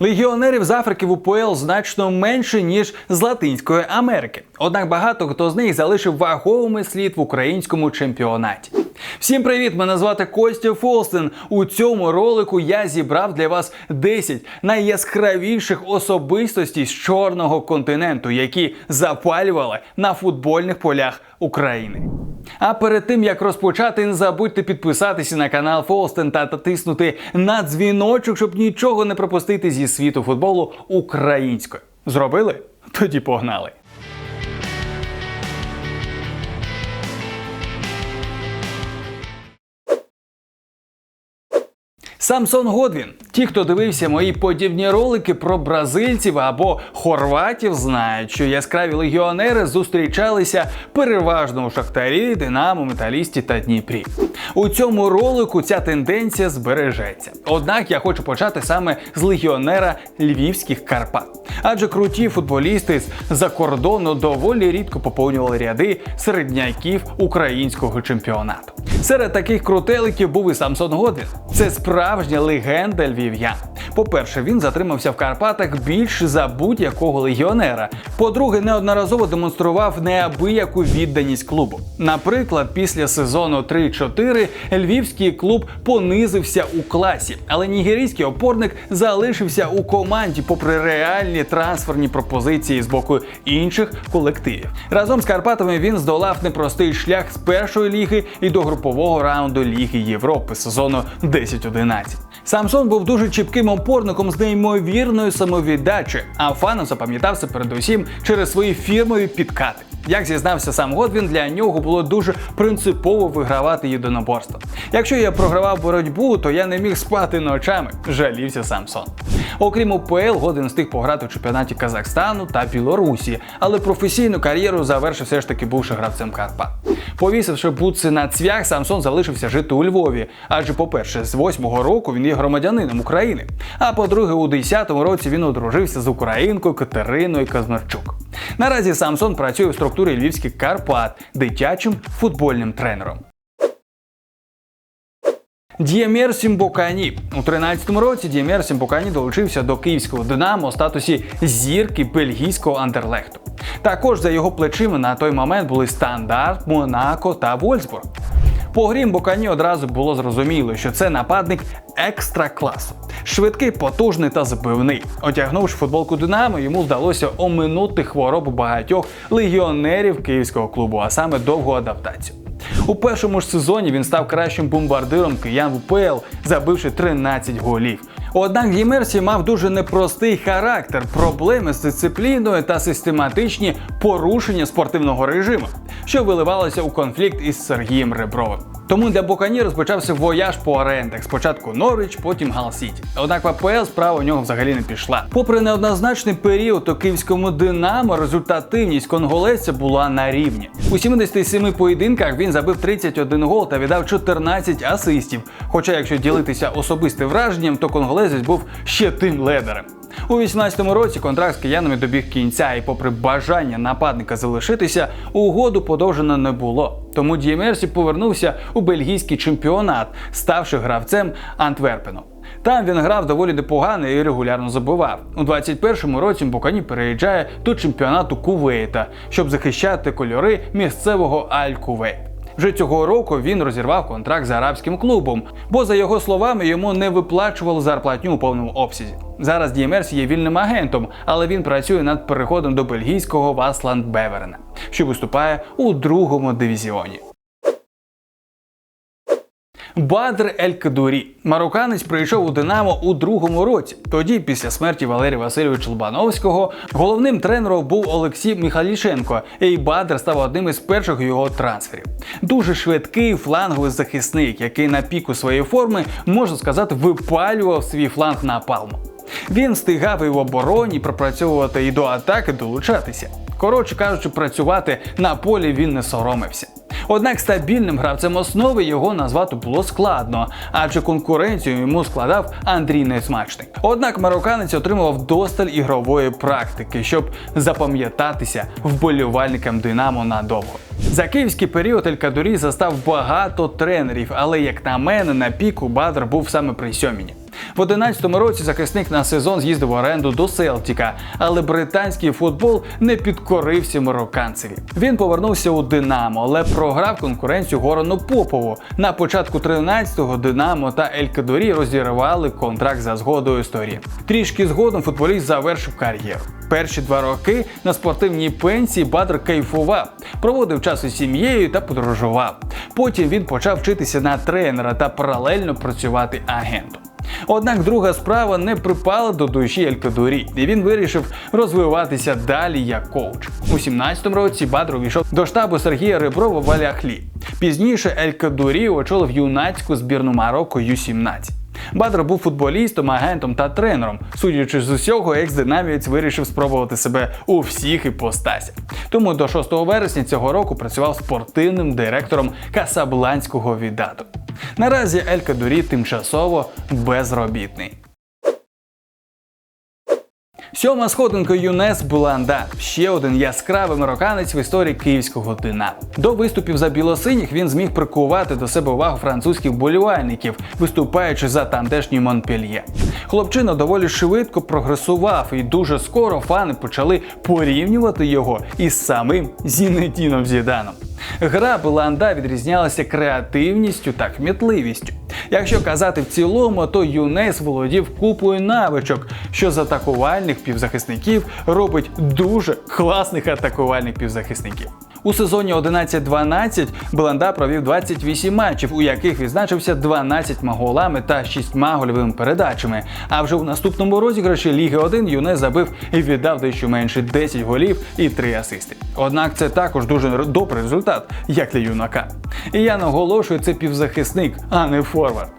Легіонерів з Африки в УПЛ значно менше ніж з Латинської Америки. Однак багато хто з них залишив вагомий слід в українському чемпіонаті. Всім привіт! Мене звати Костя Фолстен. У цьому ролику я зібрав для вас 10 найяскравіших особистостей з чорного континенту, які запалювали на футбольних полях України. А перед тим як розпочати, не забудьте підписатися на канал Фолстен та натиснути на дзвіночок, щоб нічого не пропустити зі світу футболу українською. Зробили? Тоді погнали! Самсон Годвін. Ті, хто дивився мої подібні ролики про бразильців або хорватів, знають, що яскраві легіонери зустрічалися переважно у Шахтарі, Динамо, Металісті та Дніпрі. У цьому ролику ця тенденція збережеться. Однак я хочу почати саме з легіонера львівських Карпат. Адже круті футболісти з-за кордону доволі рідко поповнювали ряди середняків українського чемпіонату. Серед таких крутеликів був і Самсон Годвін. Це справжня легенда львів'ян. По-перше, він затримався в Карпатах більше за будь-якого легіонера. По-друге, неодноразово демонстрував неабияку відданість клубу. Наприклад, після сезону 3-4 львівський клуб понизився у класі, але нігерійський опорник залишився у команді, попри реальні трансферні пропозиції з боку інших колективів. Разом з Карпатами він здолав непростий шлях з першої ліги і до групового раунду Ліги Європи сезону 10-11. Самсон був дуже чіпким опорником з неймовірною самовіддачею, а фаном запам'ятався передусім через свої фірмові підкати. Як зізнався сам Годвін, для нього було дуже принципово вигравати єдиноборство. Якщо я програвав боротьбу, то я не міг спати ночами, жалівся Самсон. Окрім УПЛ, Годвін встиг пограти у чемпіонаті Казахстану та Білорусі, але професійну кар'єру завершив все ж таки бувши гравцем Карпат. Повісивши бутси на цвях, Самсон залишився жити у Львові. Адже, по-перше, з восьмого року він є громадянином України. А по-друге, у 10-му році він одружився з українкою Катериною Казмарчук. Наразі Самсон працює в структурі львівських Карпат дитячим футбольним тренером. Діємєр Сімбокані у 13-му році Діємєр Сімбокані долучився до київського Динамо у статусі зірки бельгійського андерлехту. Також за його плечима на той момент були Стандарт, Монако та Вольсбург. По грі Бокані одразу було зрозуміло, що це нападник екстра класу. Швидкий, потужний та збивний. Одягнувши футболку Динамо, йому вдалося оминути хворобу багатьох легіонерів київського клубу, а саме довгу адаптацію. У першому ж сезоні він став кращим бомбардиром киян в УПЛ, забивши 13 голів. Однак Гімерсі мав дуже непростий характер, проблеми з дисципліною та систематичні порушення спортивного режиму, що виливалося у конфлікт із Сергієм Ребровим. Тому для Бокані розпочався вояж по орендах. Спочатку Норвіч, потім Гал-Сіті. Однак в АПЛ справа у нього взагалі не пішла. Попри неоднозначний період у київському Динамо, результативність конголезця була на рівні. У 77 поєдинках він забив 31 гол та віддав 14 асистів. Хоча, якщо ділитися особистим враженням, то конголезець був ще тим ледерем. У 18-му році контракт з киянами добіг кінця, і, попри бажання нападника залишитися, угоду подовжено не було. Тому Діємерсі повернувся у бельгійський чемпіонат, ставши гравцем Антверпену. Там він грав доволі непогано і регулярно забивав. У 21-му році Букані переїжджає до чемпіонату Кувейта, щоб захищати кольори місцевого Аль-Кувейт. Вже цього року він розірвав контракт з арабським клубом, бо за його словами йому не виплачували зарплатню у повному обсязі. Зараз Діємерс є вільним агентом, але він працює над переходом до бельгійського Васланд Беверена, що виступає у другому дивізіоні. Бадр Ель Кадурі. Мароканець прийшов у Динамо у другому році. Тоді, після смерті Валерія Васильовича Лобановського, головним тренером був Олексій Міхалішенко, і Бадр став одним із перших його трансферів. Дуже швидкий фланговий захисник, який на піку своєї форми, можна сказати, випалював свій фланг на палму. Він встигав і в обороні пропрацьовувати і до атаки долучатися. Коротше кажучи, працювати на полі він не соромився. Однак стабільним гравцем основи його назвати було складно, адже конкуренцію йому складав Андрій Несмачний. Однак марокканець отримував досталь ігрової практики, щоб запам'ятатися вболівальникам Динамо надовго. За київський період Ель Кадурі застав багато тренерів, але як на мене, на піку Бадр був саме при Сьоміні. В 11-му році захисник на сезон з'їздив в оренду до Селтіка, але британський футбол не підкорився марокканцеві. Він повернувся у Динамо, але програв конкуренцію Горану Попову. На початку 13-го Динамо та Ель Кадорі розірвали контракт за згодою сторін. Трішки згодом футболіст завершив кар'єру. Перші два роки на спортивній пенсії Бадр кайфував, проводив час із сім'єю та подорожував. Потім він почав вчитися на тренера та паралельно працювати агентом. Однак друга справа не припала до душі Елькадурі, і він вирішив розвиватися далі як коуч. У 17-му році Бадро війшов до штабу Сергія Реброва в Аляхлі. Пізніше Елькадурі очолив юнацьку збірну Марокко Ю-17. Бадр був футболістом, агентом та тренером. Судячи з усього, екс-динамівець вирішив спробувати себе у всіх іпостасях. Тому до 6 вересня цього року працював спортивним директором Касабланського віддату. Наразі Ель Кадурі тимчасово безробітний. Сьома сходинка ЮНЕС Буланда ще один яскравий марокканець в історії київського Динамо. До виступів за білосиніх він зміг прикувати до себе увагу французьких болівальників, виступаючи за тамтешній Монпельє. Хлопчина доволі швидко прогресував, і дуже скоро фани почали порівнювати його із самим Зінедіном Зіданом. Гра Беланда відрізнялася креативністю та кмітливістю. Якщо казати в цілому, то Юнес володів купою навичок, що з атакувальних півзахисників робить дуже класних атакувальних півзахисників. У сезоні 11-12 Беланда провів 28 матчів, у яких відзначився 12 голами та 6 гольовими передачами. А вже у наступному розіграші Ліги 1 Юнес забив і віддав дещо менше 10 голів і 3 асисти. Однак це також дуже добрий результат, як для юнака. І я наголошую, це півзахисник, а не форвард.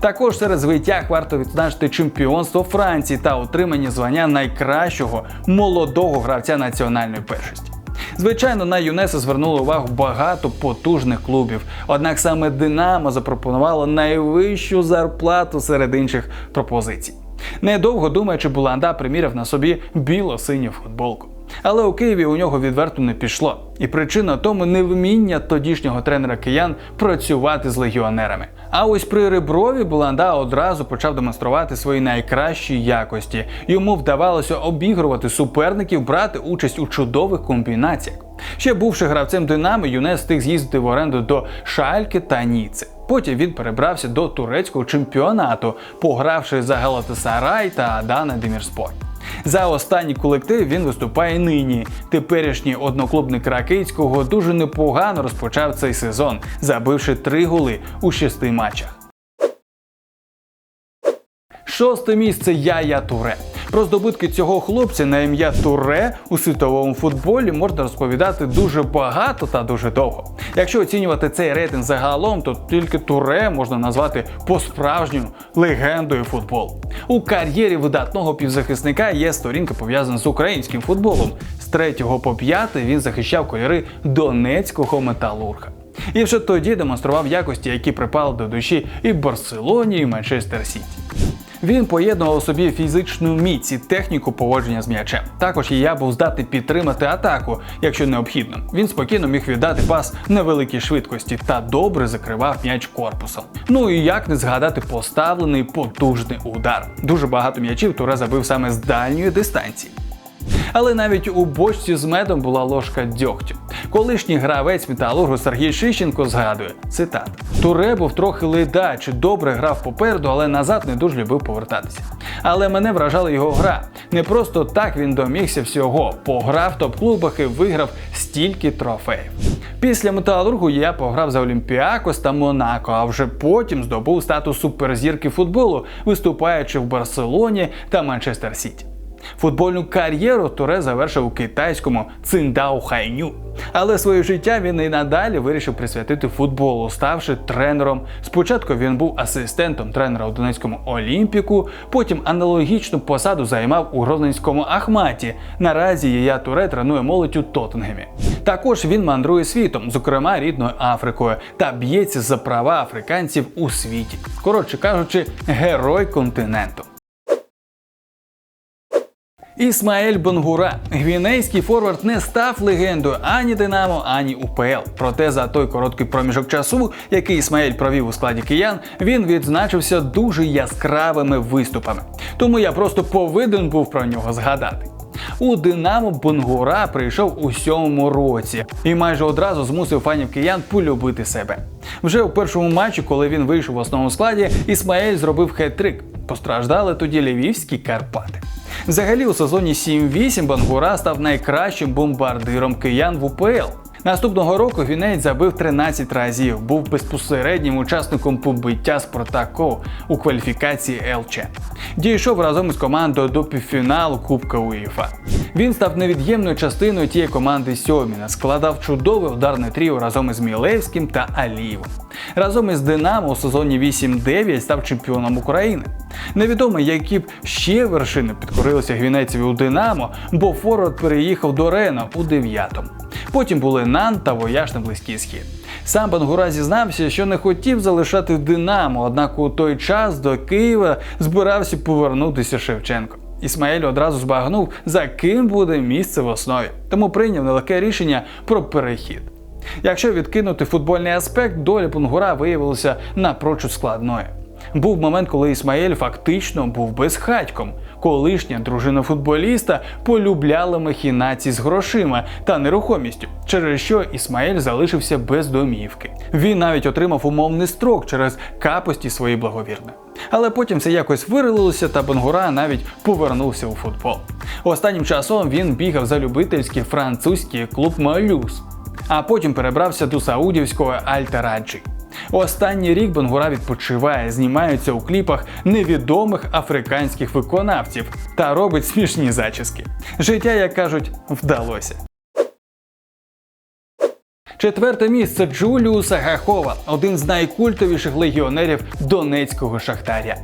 Також серед звитяг варто відзначити чемпіонство Франції та отримання звання найкращого молодого гравця національної першості. Звичайно, на ЮНЕС звернуло увагу багато потужних клубів. Однак саме Динамо запропонувало найвищу зарплату серед інших пропозицій. Недовго думаючи, Буланда приміряв на собі біло-синю футболку. Але у Києві у нього відверто не пішло. І причина тому невміння тодішнього тренера киян працювати з легіонерами. А ось при Реброві Буланда одразу почав демонструвати свої найкращі якості. Йому вдавалося обігрувати суперників, брати участь у чудових комбінаціях. Ще бувши гравцем Динамо, Юнес встиг з'їздити в оренду до Шальки та Ніци. Потім він перебрався до турецького чемпіонату, погравши за Галатасарай та Адана Демірспорт. За останній колектив він виступає нині. Теперішній одноклубник Ракицького дуже непогано розпочав цей сезон, забивши три голи у шести матчах. Шосте місце Яя Туре. Про здобутки цього хлопця на ім'я Туре у світовому футболі можна розповідати дуже багато та дуже довго. Якщо оцінювати цей рейтинг загалом, то тільки Туре можна назвати по-справжньому легендою футболу. У кар'єрі видатного півзахисника є сторінка пов'язана з українським футболом. З 3 по 5 він захищав кольори Донецького металурга. І вже тоді демонстрував якості, які припали до душі і Барселоні, і Манчестер Сіті. Він поєднував у собі фізичну міць і техніку поводження з м'ячем. Також і я був здатний підтримати атаку, якщо необхідно. Він спокійно міг віддати пас на великій швидкості та добре закривав м'яч корпусом. Ну і як не згадати поставлений потужний удар. Дуже багато м'ячів Туре забив саме з дальньої дистанції. Але навіть у бочці з медом була ложка дьогтю. Колишній гравець металургу Сергій Шищенко згадує цитат: Туре був трохи ледач, добре грав попереду, але назад не дуже любив повертатися. Але мене вражала його гра. Не просто так він домігся всього, пограв в топ-клубах і виграв стільки трофеїв. Після металургу я пограв за Олімпіакос та Монако, а вже потім здобув статус суперзірки футболу, виступаючи в Барселоні та Манчестер Сіті. Футбольну кар'єру Туре завершив у китайському Циндао Хайню. Але своє життя він і надалі вирішив присвятити футболу, ставши тренером. Спочатку він був асистентом тренера у Донецькому Олімпіку, потім аналогічну посаду займав у Грозненському Ахматі. Наразі Єя Туре тренує молодь у Тоттенгемі. Також він мандрує світом, зокрема рідною Африкою, та б'ється за права африканців у світі. Коротше кажучи, герой континенту. Ісмаель Бенгура, гвінейський форвард, не став легендою ані Динамо, ані УПЛ. Проте за той короткий проміжок часу, який Ісмаель провів у складі киян, він відзначився дуже яскравими виступами. Тому я просто повинен був про нього згадати. У Динамо Бенгура прийшов у сьомому році і майже одразу змусив фанів киян полюбити себе. Вже у першому матчі, коли він вийшов в основному складі, Ісмаель зробив хет-трик. Постраждали тоді львівські Карпати. Взагалі, у сезоні 7-8 Бангура став найкращим бомбардиром киян в УПЛ. Наступного року гвінець забив 13 разів, був безпосереднім учасником побиття Спартако у кваліфікації ЛЧ. Дійшов разом із командою до півфіналу Кубка УЄФА. Він став невід'ємною частиною тієї команди Сьоміна, складав чудове ударне тріо разом із Мілевським та Алієвим. Разом із Динамо у сезоні 8-9 став чемпіоном України. Невідомо, які б ще вершини підкорилися гвінецеві у Динамо, бо Форвард переїхав до Рена у 9-му. Потім були Нан та Вояж на Близький Схід. Сам Бангура зізнався, що не хотів залишати Динамо, однак у той час до Києва збирався повернутися Шевченко. Ісмаель одразу збагнув, за ким буде місце в основі, тому прийняв нелегке рішення про перехід. Якщо відкинути футбольний аспект, доля Пунгура виявилася напрочуд складною. Був момент, коли Ісмаель фактично був безхатьком. Колишня дружина футболіста полюбляла махінації з грошима та нерухомістю, через що Ісмаель залишився без домівки. Він навіть отримав умовний строк через капості своєї благовірної. Але потім це якось вирилилося, та Бенгура навіть повернувся у футбол. Останнім часом він бігав за любительський французький клуб Малюс, а потім перебрався до саудівського Альтараджі. Останній рік Бангура відпочиває, знімається у кліпах невідомих африканських виконавців та робить смішні зачіски. Життя, як кажуть, вдалося. Четверте місце Джуліуса Гахова, один з найкультовіших легіонерів Донецького шахтаря.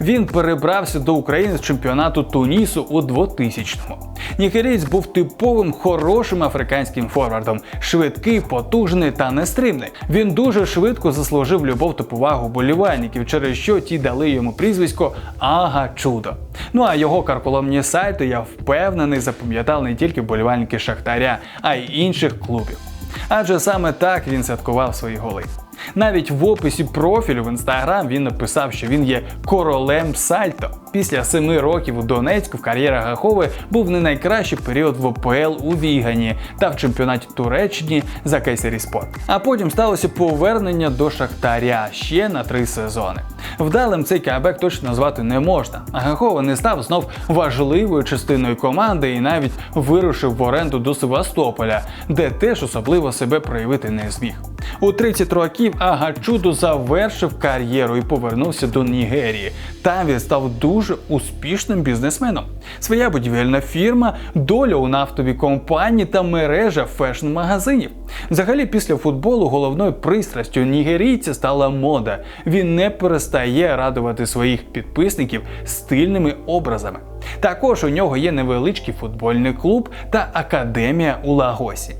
Він перебрався до України з чемпіонату Тунісу у 2000-му. Нігерієць був типовим хорошим африканським форвардом, швидкий, потужний та нестримний. Він дуже швидко заслужив любов та повагу болівальників, через що ті дали йому прізвисько Ага Чудо. Ну а його карколомні сайти, я впевнений, запам'ятали не тільки болівальники Шахтаря, а й інших клубів. Адже саме так він святкував свої голи. Навіть в описі профілю в інстаграм він написав, що він є королем сальто. Після семи років у Донецьку в кар'єра Гахови був не найкращий період в ОПЛ у Вігані та в чемпіонаті Туреччини за Кайсері Спорт. А потім сталося повернення до Шахтаря ще на три сезони. Вдалим цей кабек точно назвати не можна. Гахова не став знов важливою частиною команди і навіть вирушив в оренду до Севастополя, де теж особливо себе проявити не зміг. У 30 років Агачуду завершив кар'єру і повернувся до Нігерії. Там він став дуже успішним бізнесменом. Своя будівельна фірма, доля у нафтовій компанії та мережа фешн-магазинів. Взагалі, після футболу головною пристрастю нігерійця стала мода. Він не перестає радувати своїх підписників стильними образами. Також у нього є невеличкий футбольний клуб та академія у Лагосі.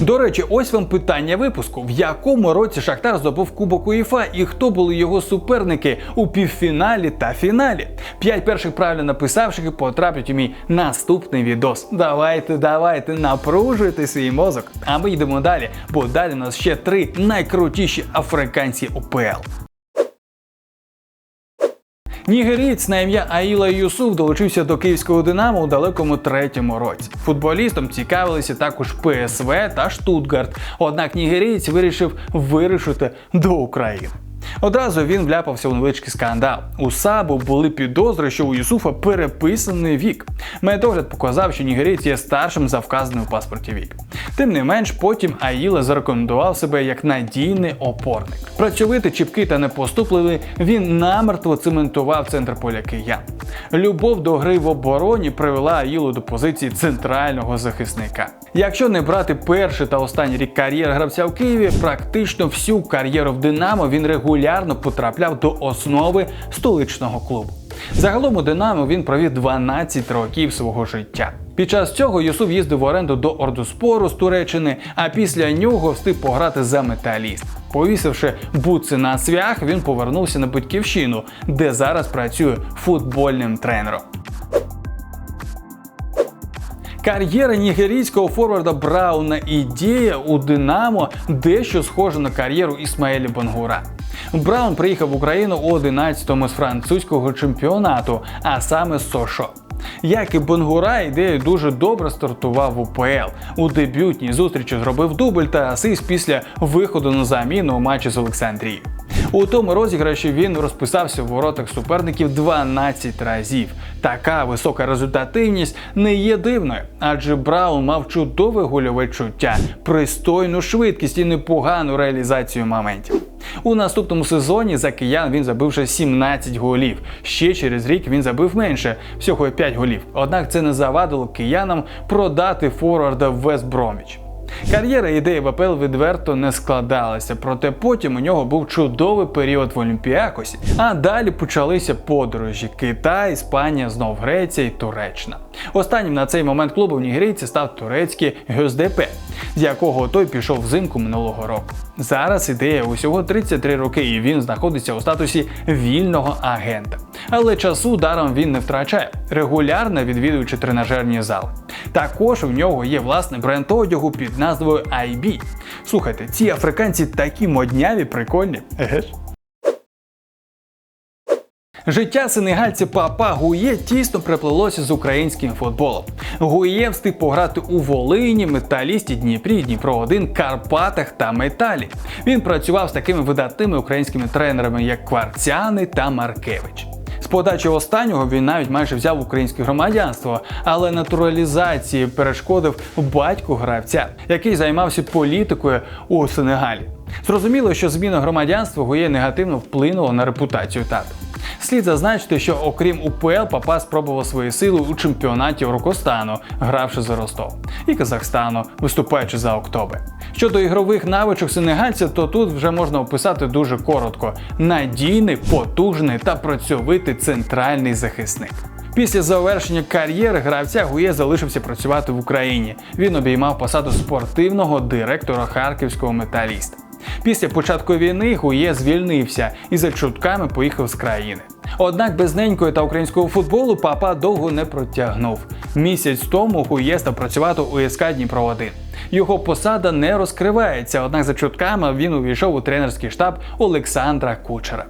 До речі, ось вам питання випуску: в якому році Шахтар здобув Кубок УЄФА і хто були його суперники у півфіналі та фіналі? П'ять перших правильно написавших потраплять у мій наступний відос. Давайте, давайте, напружуйте свій мозок. А ми йдемо далі, бо далі у нас ще три найкрутіші африканці УПЛ. Нігерієць на ім'я Аїла Юсуф долучився до київського Динамо у далекому третьому році. Футболістом цікавилися також ПСВ та Штутгарт. Однак нігерієць вирішив вирушити до України. Одразу він вляпався у невеличкий скандал. У САБу були підозри, що у Юсуфа переписаний вік. Медогляд показав, що нігерійць є старшим за вказаний у паспорті вік. Тим не менш, потім Аїла зарекомендував себе як надійний опорник. Працьовитий, чіпкий та непоступливий, він намертво цементував центр поля киян. Любов до гри в обороні привела Аїлу до позиції центрального захисника. Якщо не брати перший та останній рік кар'єри гравця в Києві, практично всю кар'єру в Динамо він регулярно потрапляв до основи столичного клубу. Загалом у Динамо він провів 12 років свого життя. Під час цього Юсуф їздив в оренду до Ордуспору з Туреччини, а після нього встиг пограти за металіст. Повісивши бутси на свях, він повернувся на батьківщину, де зараз працює футбольним тренером. Кар'єра нігерійського форварда Брауна ідея у Динамо дещо схожа на кар'єру Ісмаелі Бангура. Браун приїхав в Україну у 11-му з французького чемпіонату, а саме з Сошо. Як і Бонгура, ідею дуже добре стартував в УПЛ. У дебютній зустрічі зробив дубль та асист після виходу на заміну у матчі з Олександрією. У тому розіграші він розписався в воротах суперників 12 разів. Така висока результативність не є дивною, адже Браун мав чудове гольове чуття, пристойну швидкість і непогану реалізацію моментів. У наступному сезоні за киян він забив вже 17 голів. Ще через рік він забив менше, всього 5 голів. Однак це не завадило киянам продати форварда в Вестброміч. Кар'єра ідеї в відверто не складалася, проте потім у нього був чудовий період в Олімпіакосі. А далі почалися подорожі: Китай, Іспанія, знов Греція і Туреччина. Останнім на цей момент клубом нігерійці став турецький ГСДП, з якого той пішов взимку минулого року. Зараз ідея усього 33 роки, і він знаходиться у статусі вільного агента. Але часу даром він не втрачає, регулярно відвідуючи тренажерні зали. Також у нього є власний бренд одягу під назвою IB. Слухайте, ці африканці такі модняві, прикольні. Еге ж. Життя сенегальця Папа Гує тісно приплелося з українським футболом. Гує встиг пограти у Волині, Металісті, Дніпрі, Дніпро 1 Карпатах та Металі. Він працював з такими видатними українськими тренерами, як Кварцяни та Маркевич. З подачі останнього він навіть майже взяв українське громадянство, але натуралізації перешкодив батько гравця, який займався політикою у Сенегалі. Зрозуміло, що зміна громадянства Гує негативно вплинула на репутацію тату. Слід зазначити, що окрім УПЛ, папа спробував свої сили у чемпіонаті Рокостану, гравши за Ростов, і Казахстану, виступаючи за Октобе. Щодо ігрових навичок сенегальця, то тут вже можна описати дуже коротко: надійний, потужний та працьовитий центральний захисник. Після завершення кар'єри гравця Гує залишився працювати в Україні. Він обіймав посаду спортивного директора харківського металіста. Після початку війни Гує звільнився і за чутками поїхав з країни. Однак без ненької та українського футболу папа довго не протягнув. Місяць тому Гує став працювати у СК Дніпро 1 Його посада не розкривається, однак за чутками він увійшов у тренерський штаб Олександра Кучера.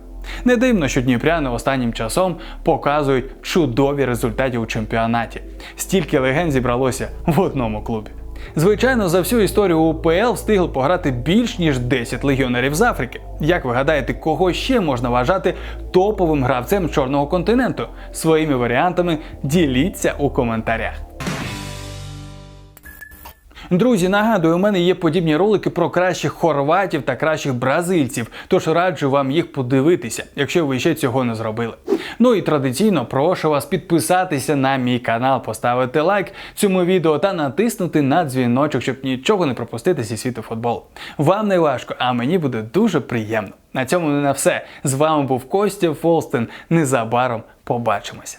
Не дивно, що дніпряни останнім часом показують чудові результати у чемпіонаті. Стільки легенд зібралося в одному клубі. Звичайно, за всю історію УПЛ встигли пограти більш ніж 10 легіонерів з Африки. Як ви гадаєте, кого ще можна вважати топовим гравцем чорного континенту? Своїми варіантами діліться у коментарях. Друзі, нагадую, у мене є подібні ролики про кращих хорватів та кращих бразильців, тож раджу вам їх подивитися, якщо ви ще цього не зробили. Ну і традиційно прошу вас підписатися на мій канал, поставити лайк цьому відео та натиснути на дзвіночок, щоб нічого не пропустити зі світу футболу. Вам не важко, а мені буде дуже приємно. На цьому не на все. З вами був Костя Фолстен. Незабаром побачимося.